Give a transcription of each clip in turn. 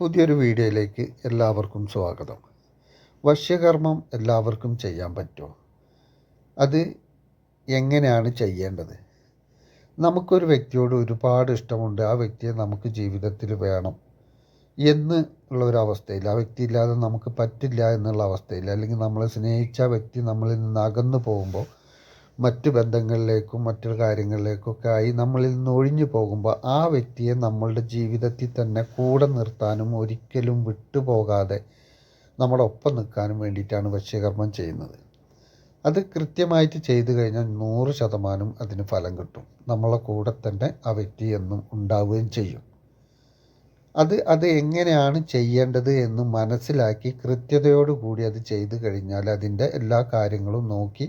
പുതിയൊരു വീഡിയോയിലേക്ക് എല്ലാവർക്കും സ്വാഗതം. വശ്യകർമ്മം എല്ലാവർക്കും ചെയ്യാൻ പറ്റുമോ? അത് എങ്ങനെയാണ് ചെയ്യേണ്ടത്? നമുക്കൊരു വ്യക്തിയോട് ഒരുപാട് ഇഷ്ടമുണ്ട്. ആ വ്യക്തിയെ നമുക്ക് ജീവിതത്തിൽ വേണം എന്ന് ഉള്ള ഒരു അവസ്ഥയിൽ ആ വ്യക്തി ഇല്ലാതെ നമുക്ക് പറ്റില്ല എന്നുള്ള അവസ്ഥയിൽ അല്ലെങ്കിൽ നമ്മളെ സ്നേഹിച്ച വ്യക്തി നമ്മളിൽ നിന്ന് അകന്നു പോകുമ്പോൾ മറ്റു ബന്ധങ്ങളിലേക്കും മറ്റു കാര്യങ്ങളിലേക്കൊക്കെ ആയി നമ്മളിൽ നിന്ന് ഒഴിഞ്ഞു പോകുമ്പോൾ ആ വ്യക്തിയെ നമ്മളുടെ ജീവിതത്തിൽ തന്നെ കൂടെ നിർത്താനും ഒരിക്കലും വിട്ടുപോകാതെ നമ്മുടെ ഒപ്പം നിൽക്കാനും വേണ്ടിയിട്ടാണ് വശ്യകർമ്മം ചെയ്യുന്നത്. അത് കൃത്യമായിട്ട് ചെയ്തു കഴിഞ്ഞാൽ നൂറ് ശതമാനം അതിന് ഫലം കിട്ടും. നമ്മളെ കൂടെ തന്നെ ആ വ്യക്തി എന്നും ഉണ്ടാവുകയും ചെയ്യും. അത് അത് എങ്ങനെയാണ് ചെയ്യേണ്ടത് എന്ന് മനസ്സിലാക്കി കൃത്യതയോടുകൂടി അത് ചെയ്തു കഴിഞ്ഞാൽ അതിന്റെ എല്ലാ കാര്യങ്ങളും നോക്കി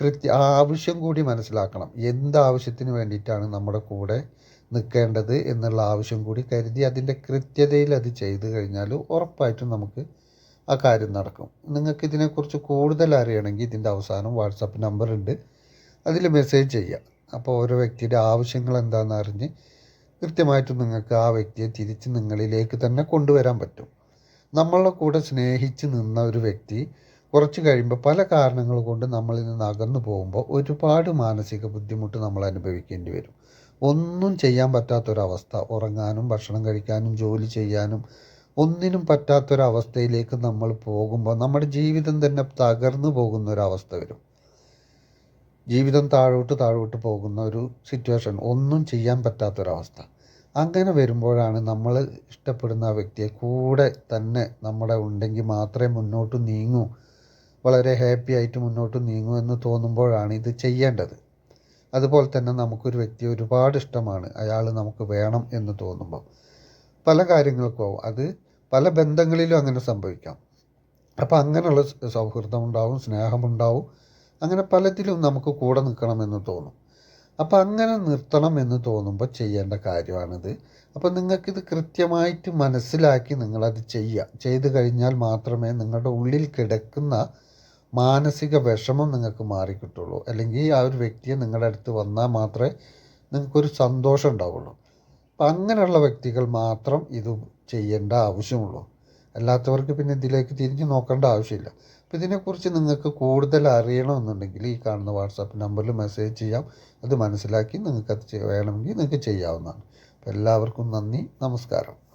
കൃത്യ ആവശ്യം കൂടി മനസ്സിലാക്കണം. എന്ത് ആവശ്യത്തിന് വേണ്ടിയിട്ടാണ് നമ്മുടെ കൂടെ നിൽക്കേണ്ടത് എന്നുള്ള ആവശ്യം കൂടി കരുതി അതിന്റെ കൃത്യതയിൽ അത് ചെയ്തു കഴിഞ്ഞാൽ ഉറപ്പായിട്ടും നമുക്ക് ആ കാര്യം നടക്കും. നിങ്ങൾക്ക് ഇതിനെക്കുറിച്ച് കൂടുതൽ അറിയണമെങ്കിൽ ഇതിന്റെ അവസാനം വാട്സപ്പ് നമ്പർ ഉണ്ട്. അതിൽ മെസ്സേജ് ചെയ്യുക. അപ്പോൾ ഓരോ വ്യക്തിയുടെ ആവശ്യങ്ങൾ എന്താണെന്ന് അറിഞ്ഞ് കൃത്യമായിട്ടും നിങ്ങൾക്ക് ആ വ്യക്തിയെ തിരിച്ച് നിങ്ങളിലേക്ക് തന്നെ കൊണ്ടുവരാൻ പറ്റും. നമ്മളുടെ കൂടെ സ്നേഹിച്ച് നിന്ന ഒരു വ്യക്തി കുറച്ച് കഴിയുമ്പോൾ പല കാരണങ്ങൾ കൊണ്ട് നമ്മളിൽ നിന്ന് അകന്നു പോകുമ്പോൾ ഒരുപാട് മാനസിക ബുദ്ധിമുട്ട് നമ്മൾ അനുഭവിക്കേണ്ടി വരും. ഒന്നും ചെയ്യാൻ പറ്റാത്തൊരവസ്ഥ ഉറങ്ങാനും ഭക്ഷണം കഴിക്കാനും ജോലി ചെയ്യാനും ഒന്നിനും പറ്റാത്തൊരവസ്ഥയിലേക്ക് നമ്മൾ പോകുമ്പോൾ നമ്മുടെ ജീവിതം തന്നെ തകർന്നു പോകുന്ന ഒരവസ്ഥ വരും. ജീവിതം താഴോട്ട് താഴോട്ട് പോകുന്ന ഒരു സിറ്റുവേഷൻ ഒന്നും ചെയ്യാൻ പറ്റാത്തൊരവസ്ഥ. അങ്ങനെ വരുമ്പോഴാണ് നമ്മൾ ഇഷ്ടപ്പെടുന്ന ആ വ്യക്തിയെ കൂടെ തന്നെ നമ്മുടെ ഉണ്ടെങ്കിൽ മാത്രമേ മുന്നോട്ട് നീങ്ങൂ. വളരെ ഹാപ്പി ആയിട്ട് മുന്നോട്ട് നീങ്ങുമെന്ന് തോന്നുമ്പോഴാണ് ഇത് ചെയ്യേണ്ടത്. അതുപോലെ തന്നെ നമുക്കൊരു വ്യക്തിയെ ഒരുപാട് ഇഷ്ടമാണ്. അയാൾ നമുക്ക് വേണം എന്ന് തോന്നുമ്പോൾ പല കാര്യങ്ങൾക്കോ അത് പല ബന്ധങ്ങളിലും അങ്ങനെ സംഭവിക്കാം. അപ്പോൾ അങ്ങനെയുള്ള സൗഹൃദം ഉണ്ടാവും സ്നേഹമുണ്ടാവും. അങ്ങനെ പലതിലും നമുക്ക് കൂടെ നിൽക്കണമെന്ന് തോന്നും. അപ്പോൾ അങ്ങനെ നിർത്തണം എന്ന് തോന്നുമ്പോൾ ചെയ്യേണ്ട കാര്യമാണിത്. അപ്പോൾ നിങ്ങൾക്കിത് കൃത്യമായിട്ട് മനസ്സിലാക്കി നിങ്ങളത് ചെയ്യുക. ചെയ്തു കഴിഞ്ഞാൽ മാത്രമേ നിങ്ങളുടെ ഉള്ളിൽ കിടക്കുന്ന മാനസിക വിഷമം നിങ്ങൾക്ക് മാറിക്കിട്ടുള്ളൂ. അല്ലെങ്കിൽ ആ ഒരു വ്യക്തിയെ നിങ്ങളുടെ അടുത്ത് വന്നാൽ മാത്രമേ നിങ്ങൾക്കൊരു സന്തോഷം ഉണ്ടാവുള്ളൂ. അപ്പം അങ്ങനെയുള്ള വ്യക്തികൾ മാത്രം ഇത് ചെയ്യേണ്ട ആവശ്യമുള്ളൂ. അല്ലാത്തവർക്ക് പിന്നെ ഇതിലേക്ക് തിരിഞ്ഞ് നോക്കേണ്ട ആവശ്യമില്ല. അപ്പോൾ ഇതിനെക്കുറിച്ച് നിങ്ങൾക്ക് കൂടുതൽ അറിയണമെന്നുണ്ടെങ്കിൽ ഈ കാണുന്ന വാട്സാപ്പ് നമ്പറിൽ മെസ്സേജ് ചെയ്യാം. അത് മനസ്സിലാക്കി നിങ്ങൾക്കത് വേണമെങ്കിൽ നിങ്ങൾക്ക് ചെയ്യാവുന്നതാണ്. അപ്പോൾ എല്ലാവർക്കും നന്ദി. നമസ്കാരം.